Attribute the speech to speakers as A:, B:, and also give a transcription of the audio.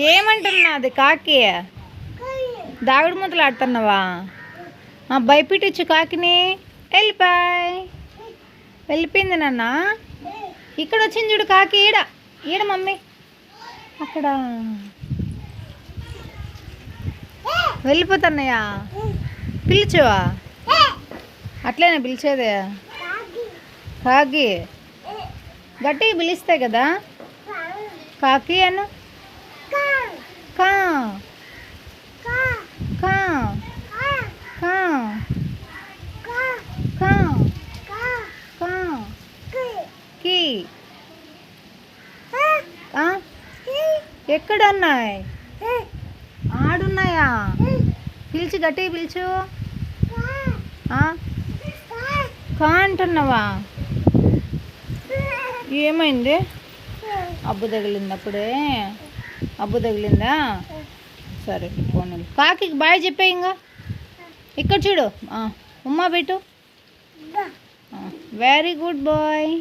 A: ఏమంటున్నది కాకి? దాగుడు మూతలు ఆడుతున్నావా? ఆ, భయపెట్టించు కాకిని. వెళ్ళిపోయి. వెళ్ళిపోయింది నాన్న. ఇక్కడ వచ్చింది చూడు కాకి ఈడ. ఈడ మమ్మీ. అక్కడ. వెళ్ళిపోతున్నాయా పిలిచేవా? అట్లేనా పిలిచేదే. కాకి. గట్టిగా పిలిస్తే కదా? కాకి అను కా కా కా కా కా కి ఎక్కడున్నాయి? ఆడున్నాయా? పిలిచి గట్టి పిలిచు. కా అంటున్నావా ఏమైంది? అబ్బు తగిలింది అప్పుడే. అబ్బు తగిలిందా? సరే పోనీ కాకి బాయ్ చెప్పే ఇంకా ఇక్కడ చూడు. ఉమ్మా పెట్టు. Very good bye